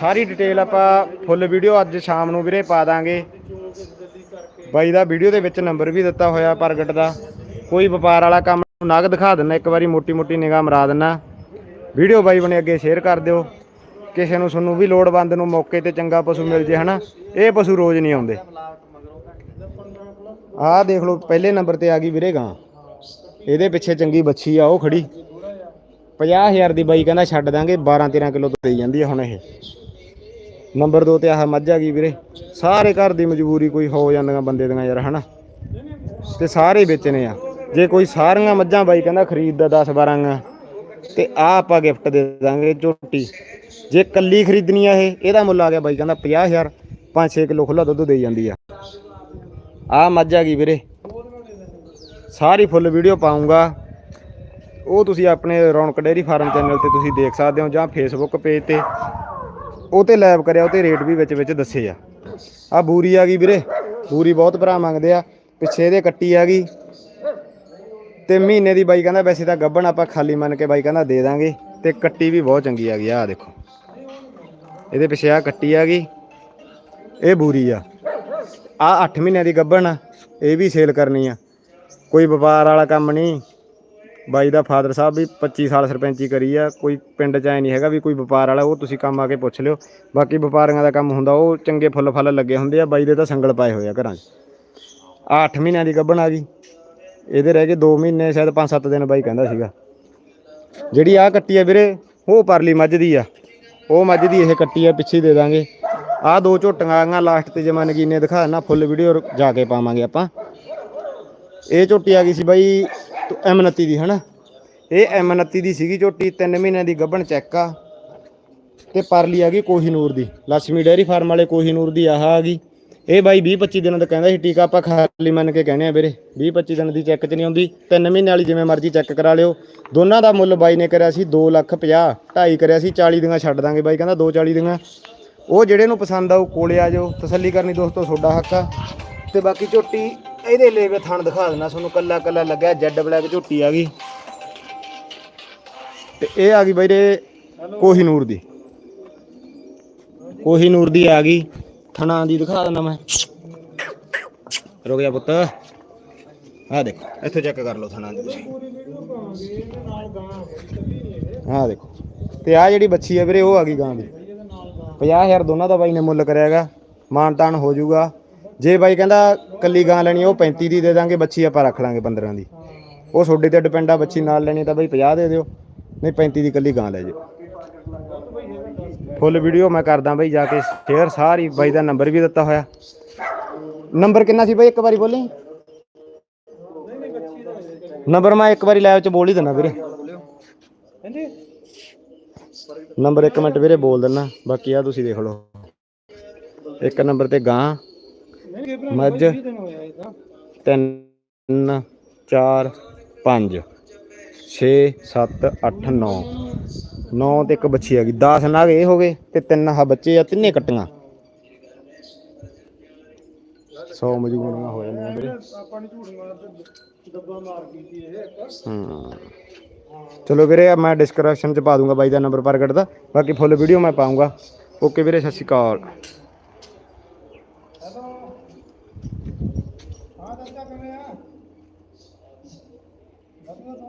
ਸਾਰੀ detail ਆਪਾਂ full video ਅੱਜ ਸ਼ਾਮ ਨੂੰ ਵੀਰੇ ਪਾ ਦਾਂਗੇ। ਬਾਈ ਦਾ ਵੀਡੀਓ ਦੇ ਵਿੱਚ ਨੰਬਰ ਵੀ ਦਿੱਤਾ ਹੋਇਆ ਪ੍ਰਗਟ ਦਾ। ਕੋਈ ਵਪਾਰ ਵਾਲਾ ਕੰਮ ਨਗ ਦਿਖਾ ਦਿੰਨਾ ਇੱਕ ਵਾਰੀ ਮੋਟੀ ਮੋਟੀ ਨਿਗਾਹ ਮਰਾ ਦਿੰਨਾ ਵੀਡੀਓ ਬਾਈ ਬਣੇ ਅੱਗੇ ਸ਼ੇਅਰ ਕਰ ਦਿਓ। ਕਿਸੇ ਨੂੰ ਤੁਹਾਨੂੰ ਵੀ ਲੋੜਵੰਦ ਨੂੰ ਮੌਕੇ ਤੇ ਚੰਗਾ ਪਸ਼ੂ ਮਿਲ ਜੇ ਹਨਾ, ਇਹ ਪਸ਼ੂ ਰੋਜ਼ ਨਹੀਂ ਆਉਂਦੇ। ਆਹ ਦੇਖ ਲਓ, ਪਹਿਲੇ ਨੰਬਰ ਤੇ ਆ ਗਈ ਵੀਰੇ ਗਾਂ। ਇਹਦੇ ਪਿੱਛੇ ਚੰਗੀ ਬੱਚੀ ਆ, ਉਹ ਖੜੀ। 50000 ਦੀ ਬਾਈ ਕਹਿੰਦਾ ਛੱਡ ਦਾਂਗੇ 12 13 ਕਿਲੋ ਤੋਂ ਦੇਈ ਜਾਂਦੀ ਆ ਹੁਣ ਇਹ। ਨੰਬਰ 2 ਤੇ ਆਹ ਮੱਝ ਆ ਗਈ ਵੀਰੇ। ਸਾਰੇ ਘਰ ਦੀ ਮਜਬੂਰੀ ਕੋਈ ਹੋ ਜਾਂਦੀਆਂ ਬੰਦੇ ਦੀਆਂ ਯਾਰ, ਹਨਾ? ਤੇ ਸਾਰੇ ਵੇਚਣੇ ਆ। ਜੇ ਕੋਈ ਸਾਰੀਆਂ ਮੱਝਾਂ ਬਾਈ ਕਹਿੰਦਾ ਖਰੀਦਦਾ 10 12 ਤੇ ਆ ਆਪਾਂ ਗਿਫਟ ਦੇ ਦਾਂਗੇ ਝੋਟੀ। ਜੇ ਕੱਲੀ ਖਰੀਦਣੀ ਆ ਇਹ, ਇਹਦਾ ਮੁੱਲ ਆ ਗਿਆ ਬਾਈ ਕਹਿੰਦਾ 50000 5-6 ਕਿਲੋ ਖੁੱਲਾ ਦੁੱਧ ਦੇਈ ਜਾਂਦੀ ਆ। ਆ ਮੱਝ ਆ ਗਈ ਵੀਰੇ। ਸਾਰੀ ਫੁੱਲ ਵੀਡੀਓ ਪਾਉਂਗਾ। ਉਹ ਤੁਸੀਂ ਆਪਣੇ ਰੌਣਕ ਡੇਅਰੀ ਫਾਰਮ ਚੈਨਲ ਤੇ ਤੁਸੀਂ ਦੇਖ ਸਕਦੇ ਹੋ ਜਾਂ ਫੇਸਬੁੱਕ ਪੇਜ ਤੇ। ਉਹ ਤੇ ਲੈਬ ਕਰਿਆ, ਉਹ ਤੇ ਰੇਟ ਵੀ ਵਿੱਚ ਵਿੱਚ ਦੱਸੇ ਆ। ਆ ਬੂਰੀ ਆ ਗਈ ਵੀਰੇ, ਬੂਰੀ ਬਹੁਤ ਭਰਾ ਮੰਗਦੇ ਆ, ਪਿੱਛੇ ਇਹਦੇ ਕੱਟੀ ਆ ਗਈ। ਤੇ ਮਹੀਨੇ ਦੀ ਬਾਈ ਕਹਿੰਦਾ ਵੈਸੇ ਤਾਂ ਗੱਬਣ ਆਪਾਂ ਖਾਲੀ ਮੰਨ ਕੇ ਬਾਈ ਕਹਿੰਦਾ ਦੇ ਦਾਂਗੇ, ਤੇ ਕੱਟੀ ਵੀ ਬਹੁਤ ਚੰਗੀ ਆ ਗਈ ਆ ਦੇਖੋ। ਇਹਦੇ ਪਿੱਛੇ ਆ ਕੱਟੀ ਆ ਗਈ, ਇਹ ਬੂਰੀ ਆ। ਆ 8 ਮਹੀਨਿਆਂ ਦੀ ਗੱਬਣ ਆ, ਇਹ ਵੀ ਸੇਲ ਕਰਨੀ ਆ। ਕੋਈ ਵਪਾਰ ਵਾਲਾ ਕੰਮ ਨਹੀਂ ਬਾਈ ਦਾ ਫਾਦਰ ਸਾਹਿਬ ਵੀ 25 ਸਾਲ ਸਰਪੰਚੀ ਕਰੀ ਆ, ਕੋਈ ਪਿੰਡ ਚ ਐ ਨਹੀਂ ਹੈਗਾ ਵੀ ਕੋਈ ਵਪਾਰ ਵਾਲਾ, ਉਹ ਤੁਸੀਂ ਕੰਮ ਆ ਕੇ ਪੁੱਛ ਲਿਓ। ਬਾਕੀ ਵਪਾਰੀਆਂ ਦਾ ਕੰਮ ਹੁੰਦਾ, ਉਹ ਚੰਗੇ ਫੁੱਲ ਫਲ ਲੱਗੇ ਹੁੰਦੇ ਆ, ਬਾਈ ਦੇ ਤਾਂ ਸੰਗਲ ਪਾਏ ਹੋਏ ਆ ਘਰਾਂ 'ਚ। ਆ 8 ਮਹੀਨਿਆਂ ਦੀ ਗੱਬਣ ਆ ਗਈ। ਇਹਦੇ ਰਹਿ ਗਏ 2 ਮਹੀਨੇ, ਸ਼ਾਇਦ 5-7 ਦਿਨ ਬਾਈ ਕਹਿੰਦਾ ਸੀਗਾ। ਜਿਹੜੀ ਆ ਕੱਟੀ ਆ ਵੀਰੇ, ਉਹ ਪਰਲੀ ਮੱਝ ਦੀ ਆ। ਉਹ ਮੱਝ ਦੀ ਇਹ ਕੱਟੀ ਆ, ਪਿੱਛੇ ਦੇ ਦਾਂਗੇ। ਆ ਦੋ ਝੋਟੀਆਂ ਆਈਆਂ ਲਾਸਟ ਤੇ ਜਮਨ ਕੀ ਨੇ ਦਿਖਾ ਨਾ ਫੁੱਲ ਵੀਡੀਓ ਜਾ ਕੇ ਪਾਵਾਂਗੇ ਆਪਾਂ। ਇਹ ਝੋਟੀ ਆ ਗਈ ਸੀ ਬਾਈ M29 ਦੀ, ਹਨਾ? ਇਹ M29 ਦੀ ਸੀਗੀ ਝੋਟੀ 3 ਮਹੀਨਿਆਂ ਦੀ ਗੱਭਣ ਚੈੱਕ ਆ। ਤੇ ਪਰਲੀ ਆ ਗਈ ਕੋਹੀਨੂਰ ਦੀ। ਲక్ష్ਮੀ ਡੇਅਰੀ ਫਾਰਮ ਵਾਲੇ ਕੋਹੀਨੂਰ ਦੀ ਆਹ ਆ ਗਈ। ਇਹ ਬਾਈ 20 25 ਦਿਨਾਂ ਦਾ ਕਹਿੰਦਾ ਸੀ, ਟੀਕਾ ਆਪਾਂ ਖਾਲੀ ਮੰਨ ਕੇ ਕਹਿੰਦੇ ਆ ਵੀਰੇ। 20 25 ਦਿਨ ਦੀ ਚੈੱਕ ਚ ਨਹੀਂ ਆਉਂਦੀ। 3 ਮਹੀਨੇ ਵਾਲੀ ਜਿਵੇਂ ਮਰਜ਼ੀ ਚੈੱਕ ਕਰਾ ਲਿਓ। ਦੋਨਾਂ ਦਾ ਮੁੱਲ ਬਾਈ ਨੇ ਕਰਿਆ ਸੀ 2 ਲੱਖ 50 ਢਾਈ ਕਰਿਆ ਸੀ 40 ਦੀਆਂ ਛੱਡ ਦਾਂਗੇ ਬਾਈ, ਕਹਿੰਦਾ 2 40 ਦੀਆਂ। ਉਹ ਜਿਹੜੇ ਨੂੰ ਪਸੰਦ ਆ, ਉਹ ਕੋਲੇ ਆ ਜਾਓ। ਤਸੱਲੀ ਕਰਨੀ ਦੋਸਤੋ, ਤੁਹਾਡਾ ਹੱਕ ਆ। ਤੇ ਬਾਕੀ ਝੋਟੀ ਇਹਦੇ ਲੇਵੇ ਥਣ ਦਿਖਾ ਦਿੰਦਾ, ਤੁਹਾਨੂੰ ਕੱਲਾ ਕੱਲਾ ਲੱਗਿਆ ਜੈਡ ਬਲੈਕ ਝੋਟੀ ਆ ਗਈ। ਤੇ ਇਹ ਆ ਗਈ ਵੀਰੇ ਕੋਹੀਨੂਰ ਦੀ। ਕੋਹੀਨੂਰ ਦੀ ਆ ਗਈ। ਥਣਾ ਦੀ ਦਿਖਾ ਦਿੰਦਾ ਮੈਂ। ਰੁਕ ਜਾ ਪੁੱਤ। ਆ ਦੇਖੋ, ਇੱਥੇ ਚੈੱਕ ਕਰ ਲਓ ਥਣਾ ਦੀ ਆ ਦੇਖੋ। ਤੇ ਆ ਜਿਹੜੀ ਬੱਚੀ ਆ ਵੀਰੇ, ਉਹ ਆ ਗਈ ਗਾਂ ਦੀ। 50000 ਦੋਨਾਂ ਦਾ ਬਾਈ ਨੇ ਮੁੱਲ ਕਰਿਆਗਾ ਮਾਨ ਤਾਨ ਹੋ ਜਾਊਗਾ। ਜੇ ਬਾਈ ਕਹਿੰਦਾ ਕੱਲੀ ਗਾਂ ਲੈਣੀ, ਉਹ 35 ਦੀ ਦੇ ਦਾਂਗੇ, ਬੱਚੀ ਆਪਾਂ ਰੱਖ ਲਾਂਗੇ 15 ਦੀ। ਉਹ ਤੁਹਾਡੇ ਤੇ ਡਿਪੈਂਡ ਆ, ਬੱਚੀ ਨਾਲ ਲੈਣੀ ਤਾਂ ਬਾਈ 50 ਦੇ ਦਿਓ, ਨਹੀਂ 35 ਦੀ ਕੱਲੀ ਗਾਂ ਲੈ ਜਾਓ ਫੁੱਲ ਵੀਡੀਓ ਮੈਂ ਕਰਦਾ ਬਾਈ, ਜਾ ਕੇ ਸ਼ੇਅਰ ਸਾਰੀ, ਬਾਈ ਦਾ ਨੰਬਰ ਵੀ ਦਿੱਤਾ ਹੋਇਆ। ਨੰਬਰ ਕਿੰਨਾ ਸੀ ਬਾਈ, ਇੱਕ ਵਾਰੀ ਬੋਲੀ? ਨੰਬਰ ਮੈਂ ਇੱਕ ਵਾਰੀ ਲਾਈਵ ਚ ਬੋਲ ਹੀ ਦਿੰਦਾ ਵੀਰੇ। ਨੰਬਰ ਇੱਕ ਮਿੰਟ ਵੀਰੇ ਬੋਲ ਦਿੰਦਾ, ਬਾਕੀ ਆ ਤੁਸੀਂ ਦੇਖ ਲਓ। ਇੱਕ ਨੰਬਰ ਤੇ ਗਾਂ। ਮੱਝ। ਤਿੰਨ 4 5 6 7 8 9 9 ਤੇ ਇੱਕ ਬੱਚੀ ਆ ਗਈ। 10 ਨਾਗ ਇਹ ਹੋ ਗਏ ਤੇ ਤਿੰਨ ਆਹ ਬੱਚੇ ਆ, ਤਿੰਨੇ ਕੱਟੀਆਂ। 100 ਮਜਬੂਰੀਆਂ ਹੋ ਜਾਂਦੀਆਂ ਵੀਰੇ। ਆਪਾਂ ਨੇ ਝੂਠ ਮਾਰ ਡੱਬਾ ਮਾਰ ਗਈ ਇਹ ਇੱਕ ਚਲੋ ਵੀਰੇ ਮੈਂ ਡਿਸਕ੍ਰਿਪਸ਼ਨ ਚ ਪਾ ਦੂੰਗਾ ਬਾਈ ਦਾ ਨੰਬਰ ਪ੍ਰਗਟ ਦਾ। ਬਾਕੀ ਫੁੱਲ ਵੀਡੀਓ ਮੈਂ ਪਾਉਂਗਾ ਓਕੇ ਵੀਰੇ, ਸਤਿ ਸ਼੍ਰੀ ਅਕਾਲ। ਹੈਲੋ। ਹਾਂ ਦੱਸਿਆ ਕਿਵੇਂ ਆ? ਵਧੀਆ ਤੂੰ